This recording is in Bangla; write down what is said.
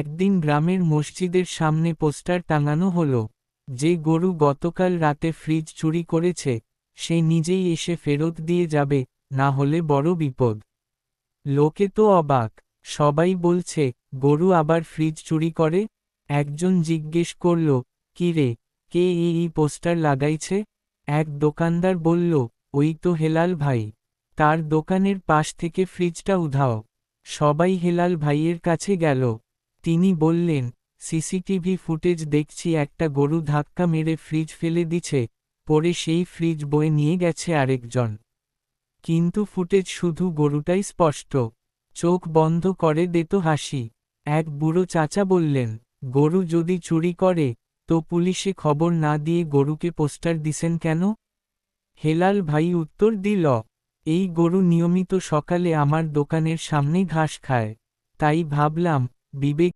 একদিন গ্রামের মসজিদের সামনে পোস্টার টাঙানো হল, যে গরু গতকাল রাতে ফ্রিজ চুরি করেছে, সে নিজেই এসে ফেরত দিয়ে যাবে, না হলে বড় বিপদ। লোকে তো অবাক, সবাই বলছে, গরু আবার ফ্রিজ চুরি করে? একজন জিজ্ঞেস করল, কি রে, কে এই পোস্টার লাগাইছে? এক দোকানদার বলল, ওই তো হেলাল ভাই, তার দোকানের পাশ থেকে ফ্রিজটা উধাও। সবাই হেলাল ভাইয়ের কাছে গেল। তিনি বললেন, সিসিটিভি ফুটেজ দেখছি একটা গরু ধাক্কা মেরে ফ্রিজ ফেলে দিছে, পরে সেই ফ্রিজ বয়ে নিয়ে গেছে আরেকজন। কিন্তু ফুটেজ শুধু গরুটাই স্পষ্ট। চোখ বন্ধ করে দেত হাসি। এক বুড়ো চাচা বললেন, গরু যদি চুরি করে, তো পুলিশে খবর না দিয়ে গরুকে পোস্টার দিছেন কেন? হেলাল ভাই উত্তর দিল, এই গরু নিয়মিত সকালে আমার দোকানের সামনে ঘাস খায়। তাই ভাবলাম, বিবেক